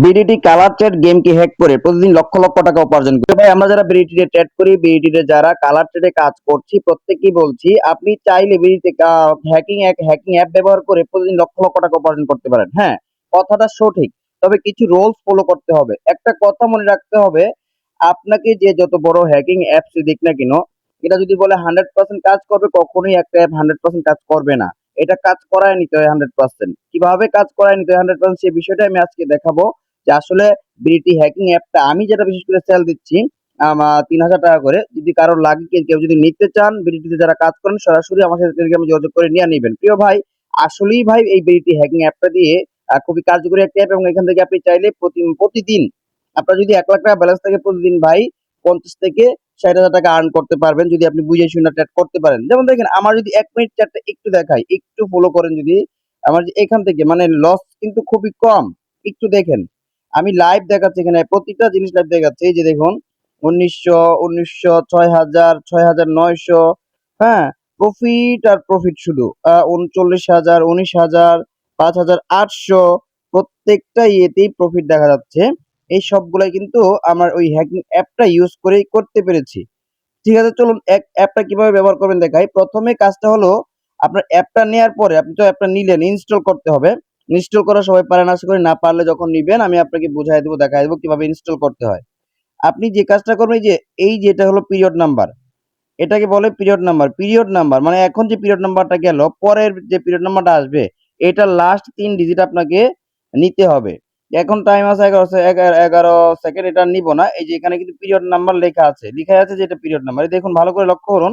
BDT colour trade গেমকে hack করে প্রতিদিন লক্ষ লক্ষ টাকা উপার্জন করে। ভাই, আমরা যারা বিডিটিতে ট্রেড করি বিডিটিতে যারা কালার ট্রেডে কাজ করছি প্রত্যেককেই বলছি, আপনি চাইলে বিডিটিতে হ্যাকিং এক হ্যাকিং অ্যাপ ব্যবহার করে প্রতিদিন লক্ষ লক্ষ টাকা উপার্জন করতে পারেন। হ্যাঁ কথাটা সঠিক। তবে কিছু রুলস ফলো করতে হবে। একটা কথা মনে রাখতে হবে, আপনাকে যে যত বড় হ্যাকিং অ্যাপস দিক না কেন, এটা যদি বলে হান্ড্রেড পার্সেন্ট কাজ করবে, কখনোই একটা অ্যাপ হান্ড্রেড পার্সেন্ট কাজ করবে না। এটা কাজ করায় নিতে হয় হান্ড্রেড পার্সেন্ট কীভাবে কাজ করায় নিতে হয় হান্ড্রেড পার্সেন্ট সেই বিষয়টা আমি আজকে দেখাবো। যে আসলে বিডিটি হ্যাকিং অ্যাপটা আমি যেটা বিশেষ করে সেল দিচ্ছি তিন হাজার টাকা করে, যদি কারোর লাগে কেউ যদি নিতে চান বিডিটিতে যারা কাজ করেন, সরাসরি আমার সাথে টেলিগ্রামে যোগাযোগ করে নিয়ে নেবেন। প্রিয় ভাই, আসলেই ভাই এই বিডিটি হ্যাকিং অ্যাপটা দিয়ে খুবই কার্যকরী একটা অ্যাপ এবং এখান থেকে আপনি চাইলে প্রতি, প্রতিদিন আপনার যদি এক লাখ টাকা ব্যালেন্স থাকে প্রতিদিন ভাই, পঞ্চাশ থেকে ষাট হাজার টাকা আর্ন করতে পারবেন, যদি আপনি বুঝে শুনে ট্রেড করতে পারেন। যেমন দেখেন, আমার যদি এক মিনিট চারটা একটু দেখাই, একটু ফলো করেন যদি, আমার এখান থেকে মানে লস কিন্তু খুবই কম, একটু দেখেন। আমি লাইভ দেখাচ্ছি এখানে, প্রতিটা জিনিস লাইভ দেখাচ্ছি। এই যে দেখুন, উনিশশো উনিশশো, ছয় হাজার ছয় হাজার নয়শো হ্যাঁ প্রফিট আর প্রফিট শুধু। উনচল্লিশ হাজার, উনিশ হাজার, পাঁচ হাজার, আটশো, প্রত্যেকটা ইয়েতেই প্রফিট দেখা যাচ্ছে। এই সবগুলাই কিন্তু আমার ওই হ্যাকিং অ্যাপটা ইউজ করেই করতে পেরেছি। ঠিক আছে, চলুন এক অ্যাপটা কীভাবে ব্যবহার করবেন দেখাই। প্রথমে কাজটা হলো, আপনার অ্যাপটা নেওয়ার পরে, আপনি তো অ্যাপটা নিলেন ইনস্টল করতে হবে। ইনস্টল করা সবাই পারেন, আশা করি না পারলে যখন নিবেন, আমি আপনাকে বুঝাই দেবো, দেখাই দেবো কীভাবে ইনস্টল করতে হয়। আপনি যে কাজটা করবেন যে, এই যেটা হলো পিরিয়ড নাম্বার এটাকে বলে পিরিয়ড নাম্বার পিরিয়ড নাম্বার মানে এখন যে পিরিয়ড নাম্বারটা গেল, পরের যে পিরিয়ড নাম্বারটা আসবে, এটা লাস্ট তিন ডিজিট আপনাকে নিতে হবে। এখন টাইম আছে এগারো এগারো সেকেন্ড এটা নিব না। এই যে এখানে কিন্তু পিরিয়ড নাম্বার লেখা আছে লেখা আছে যে এটা পিরিয়ড নাম্বার দেখুন, ভালো করে লক্ষ্য করুন।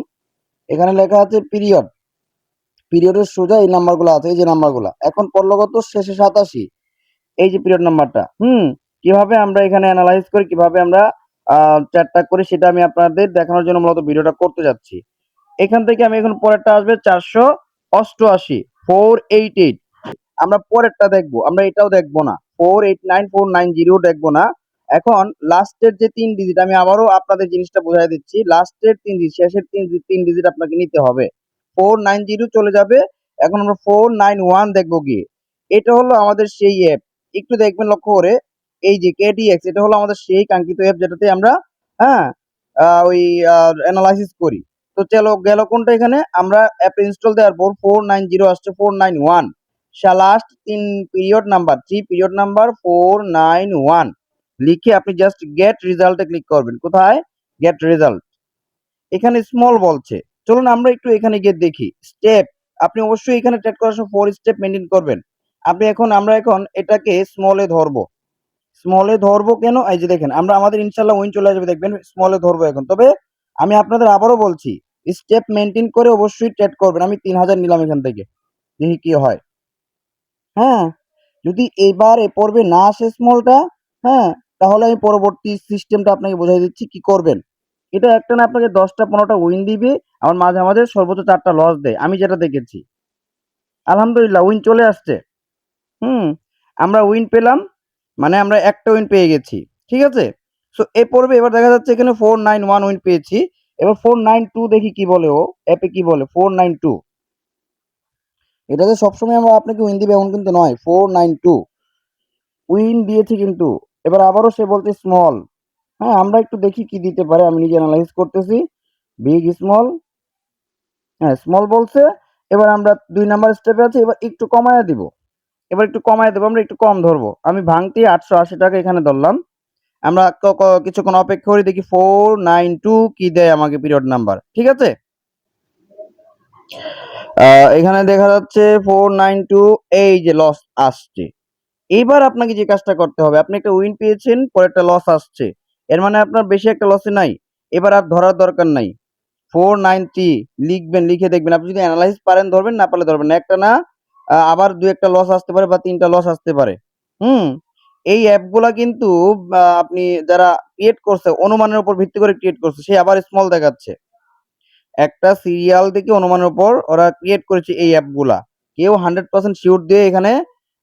এখানে লেখা আছে পিরিয়ড পিরিয়ডের সোজা এই নাম্বারগুলো আছে, এই যে নাম্বারগুলো এখন পড়ল কত শেষে সাতাশি, এই যে পিরিয়ড নাম্বারটা হুম, কীভাবে আমরা এখানে অ্যানালাইজ করি, কীভাবে আমরা চারটা করি, সেটা আমি আপনাদের দেখানোর জন্য মূলত ভিডিওটা করতে যাচ্ছি। এখান থেকে আমি এখন পরেরটা আসবে চারশো অষ্টআশি ফোর এইট এইট আমরা পরেরটা দেখব, আমরা এটাও দেখব না। Four eight nine four nine zero দেখব না। এখন লাস্টের যে তিন ডিজিট আমি আবারও আপনাদের জিনিসটা বোঝাই দিচ্ছি লাস্টের তিন ডিজিট শেষের তিন তিন ডিজিট আপনাকে নিতে হবে। ফোর নাইন জিরো চলে যাবে। এখন আমরা ফোর নাইন ওয়ান দেখব গিয়ে এটা হলো আমাদের সেই অ্যাপ একটু দেখবেন লক্ষ্য করে। এই যে কেডিএক্স এটা হলো আমাদের সেই কাঙ্ক্ষিত অ্যাপ যেটাতে আমরা হ্যাঁ ওই অ্যানালাইসিস করি। তো চলো, গেল কোনটা এখানে? আমরা অ্যাপ ইনস্টল দেওয়ার পর ফোর নাইন জিরো আসছে ফোর নাইন ওয়ান লাস্ট তিন period number three period number four nine one লিখে আপনি জাস্ট গেট রেজাল্টে ক্লিক করবেন। কোথায়? গেট রেজাল্ট এখানে স্মল বলছে। চলুন আমরা একটু এখানে গিয়ে দেখি। স্টেপ আপনি অবশ্যই এখানে ট্রেড করার সময় ফোর স্টেপ মেনটেন করবেন। আপনি এখন, আমরা এখন এটাকে স্মলে ধরবো। স্মলে ধরবো কেন? এই যে দেখেন, আমরা আমাদের ইনশাল্লাহ উইন চলে আসবে, দেখবেন স্মলে ধরবো এখন। তবে আমি আপনাদের আবারও বলছি স্টেপ মেনটেন করে অবশ্যই ট্রেড করবেন। আমি তিন হাজার নিলাম এখান থেকে। দেখি কি হয়। হ্যাঁ যদি এবার এ পর্বে না আসে স্মলটা হ্যাঁ তাহলে আমি পরবর্তী সিস্টেমটা আপনাকে বোঝাই দিচ্ছি কি করবেন। এটা একটা না আপনাকে দশটা, পনেরোটা উইন দিবে, আবার মাঝে মাঝে সর্বোচ্চ চারটা লস দেয়। আমি যেটা দেখেছি। আলহামদুলিল্লাহ উইন চলে আসছে। হুম, আমরা উইন পেলাম মানে আমরা একটা উইন পেয়ে গেছি। ঠিক আছে? সো এ পর্বে এবার দেখা যাচ্ছে এখানে ফোর নাইন ওয়ান উইন পেয়েছি। এবার ফোর নাইন টু দেখি কি বলে ও অ্যাপে কি বলে? ফোর নাইন টু এটাতে সবসময় আমরা আপনাকে উইন দিবে এমন কিন্তু নয়। ফোর নাইন টু উইন দিয়েছি কিন্তু। এবার আবারও সে বলছে স্মল হ্যাঁ আমরা একটু দেখি কি দিতে পারে, আমি নিজে অ্যানালাইজ করতেছি। বিগ স্মল হ্যাঁ স্মল বলছে। এবার আমরা দুই নাম্বার স্টেপে আছে, এবার একটু কমায় দিব। এবার একটু কমায় দেবো, আমরা একটু কম ধরবো। আমি ভাঙতি আটশো আশি টাকা এখানে ধরলাম। আমরা কিছুক্ষণ অপেক্ষা করি, দেখি ফোর নাইন টু কি দেয় আমাকে পিরিয়ড নাম্বার ঠিক আছে? এখানে দেখা যাচ্ছে ফোর নাইন টু এই যে লস আসছে। এইবার আপনাকে যে কাজটা করতে হবে, আপনি একটা উইন পেয়েছেন পরে একটা লস আসছে। এর মানে আপনার বেশি একটা লসে নাই। এবার আর ধরার দরকার নাই। ফোর লিখবেন, লিখে দেখবেন। আপনি যদি অ্যানালাইজ পারেন, ধরবেন, না পারলে ধরবেন একটা না আবার দু একটা লস আসতে পারে বা তিনটা লস আসতে পারে। হুম? এই অ্যাপগুলা কিন্তু আপনি যারা ক্রিয়েট করছে, অনুমানের উপর ভিত্তি করে ক্রিয়েট করছে, সে আবার স্মল দেখাচ্ছে। একটা সিরিয়াল থেকে অনুমানের উপর ওরা ক্রিয়েট করেছে এই অ্যাপগুলা কেউ হান্ড্রেড পার্সেন্ট শিওর দিয়ে এখানে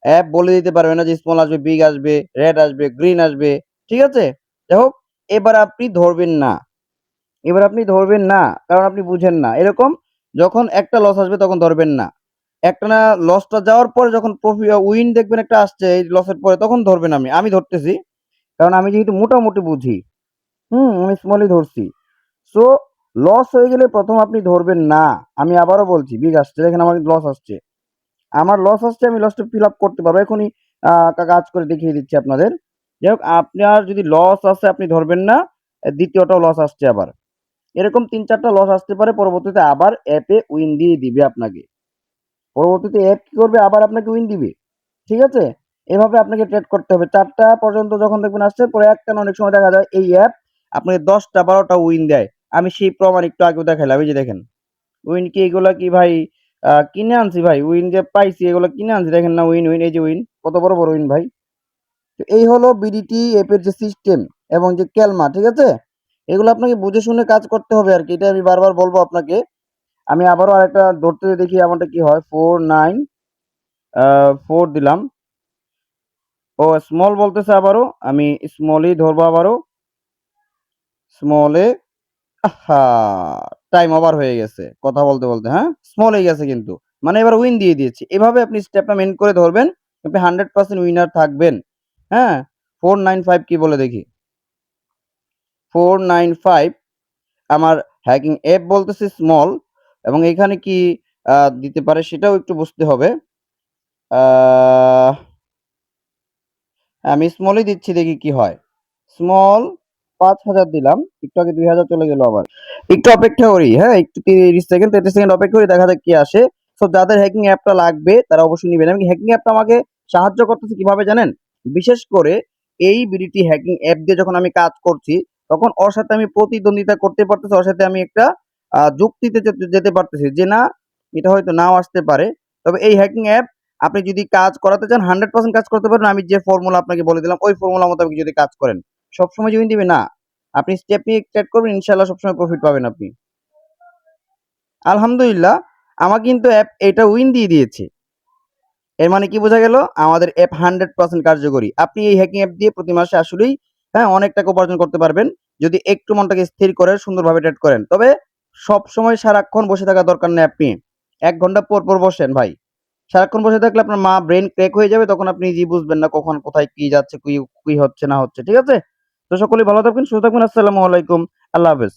অ্যাপ বলে দিতে পারবে না যে স্মল আসবে বিগ আসবে রেড আসবে গ্রিন আসবে। ঠিক আছে? যাই হোক এবার আপনি ধরবেন না এবার আপনি ধরবেন না, কারণ আপনি বুঝেন না এরকম যখন একটা লস আসবে তখন ধরবেন না একটা না লসটা যাওয়ার পরে যখন উইন দেখবেন একটা আসছে, এই লসের পরে, তখন ধরবেন আমি। আমি ধরতেছি। কারণ আমি যেহেতু মোটামুটি বুঝি। হুম? আমি স্মলই ধরছি। সো লস হয়ে গেলে প্রথম আপনি ধরবেন না। আমি আবারও বলছি বিগ আসছে। দেখেন আমার লস আসছে। আমার লস আসছে, আমি লসটা ফিল আপ করতে পারব। এখনই কাজ করে দেখিয়ে দিচ্ছি আপনাদের। যাই হোক আপনার যদি লস আসে আপনি ধরবেন না। দ্বিতীয়টাও লস আসছে আবার। এরকম তিন চারটা লস আসতে পারে পরবর্তীতে আবার অ্যাপে উইন দিয়ে দিবে আপনাকে। পরবর্তীতে অ্যাপ কি করবে আবার আপনাকে উইন দিবে। ঠিক আছে? এভাবে আপনাকে ট্রেড করতে হবে। চারটা পর্যন্ত যখন দেখবেন আসছে পরে একটানা অনেক সময় দেখা যায় এই অ্যাপ আপনাকে দশটা বারোটা উইন দেয়। আমি সেই প্রমাণ একটু আগেও দেখাইলাম। এই যে দেখেন। উইন কি এগুলা কি ভাই কিনে আনছি ভাই। উইন যে পাইছি এগুলা কিনে আনছি। দেখেন না উইন, উইন এই যে উইন। কত বড়, বড় উইন ভাই। তো এই হলো বিডিটি অ্যাপের যে সিস্টেম এবং যে ক্যালমা, ঠিক আছে? এগুলো আপনাকে বুঝে শুনে কাজ করতে হবে আর কি এটা আমি বারবার বলব আপনাকে। আমি আবারও আরেকটা ধরতে দেখি আমারটা কি হয়। 4 9 আ 4 দিলাম। ও স্মল বলতেছে আবারও। আমি স্মলই ধরবো আবারও। স্মলে আহা! টাইম ওভার হয়ে গেছে। কথা বলতে, বলতে, হ্যাঁ? স্মল হয়ে গেছে কিন্তু। মানে এবার উইন দিয়ে দিয়েছি। এভাবে আপনি স্টেপটা মেন করে ধরবেন। আপনি 100% উইনার থাকবেন। হ্যাঁ? 495 কি বলে দেখি। 495 আমার হ্যাকিং অ্যাপ বলতেছে স্মল এবং এখানে কি দিতে পারে সেটাও একটু বুঝতে হবে। আ আমি স্মলই দিচ্ছি দেখি কি হয়। স্মল ৫০০০ দিলাম। একটু আগে ২০০০ চলে গেল আবার। একটু অপেক্ষা করি, হ্যাঁ? একটু ৩০ সেকেন্ড তেত্রিশ সেকেন্ড অপেক্ষা করি দেখা যাক কি আসে। সো যাদের হ্যাকিং অ্যাপটা লাগবে তারা অবশ্যই নিবেন। আমি হ্যাকিং অ্যাপটা আমাকে সাহায্য করতেছে কীভাবে জানেন? বিশেষ করে এই বিডিটি হ্যাকিং অ্যাপ দিয়ে যখন আমি কাজ করছি, তখন ওর সাথে আমি প্রতিদ্বন্দ্বিতা করতে পারতেছি। ওর সাথে আমি একটা যুক্তিতে যেতে পারতেছি যে, না, এটা হয়তো নাও আসতে পারে। তবে এই হ্যাকিং অ্যাপ আপনি যদি কাজ করাতে চান 100% কাজ করতে পারেন আমি যে ফর্মুলা আপনাকে বলে দিলাম, ওই ফর্মুলা মতো মোতাবেক যদি কাজ করেন। সবসময় উইন দিবে না। আপনি স্টেপ নিয়ে ট্রেড করবেন, ইনশাআল্লাহ সবসময় প্রফিট পাবেন আপনি। আলহামদুলিল্লাহ আমাকে কিন্তু অ্যাপ এটা উইন দিয়ে দিয়েছে। এর মানে কি বোঝা গেল? আমাদের অ্যাপ 100% কার্যকরী। আপনি এই হ্যাকিং অ্যাপ দিয়ে প্রতি মাসে আসলেই হ্যাঁ, অনেক টাকা উপার্জন করতে পারবেন। যদি একটু মনটাকে স্থির করে সুন্দরভাবে ট্রেড করেন। তবে সবসময় সারাক্ষণ বসে থাকা দরকার নেই আপনি। এক ঘণ্টা পর, পর বসেন ভাই। সারাক্ষণ বসে থাকলে আপনার মা ব্রেন ক্র্যাক হয়ে যাবে তখন আপনি নিজেই বুঝবেন না কখন কোথায় কি যাচ্ছে, কি কি হচ্ছে না হচ্ছে। ঠিক আছে? তো সকলেই ভালো থাকবেন, সুস্থ থাকবেন। আসসালামু আলাইকুম। আল্লাহ হাফেজ।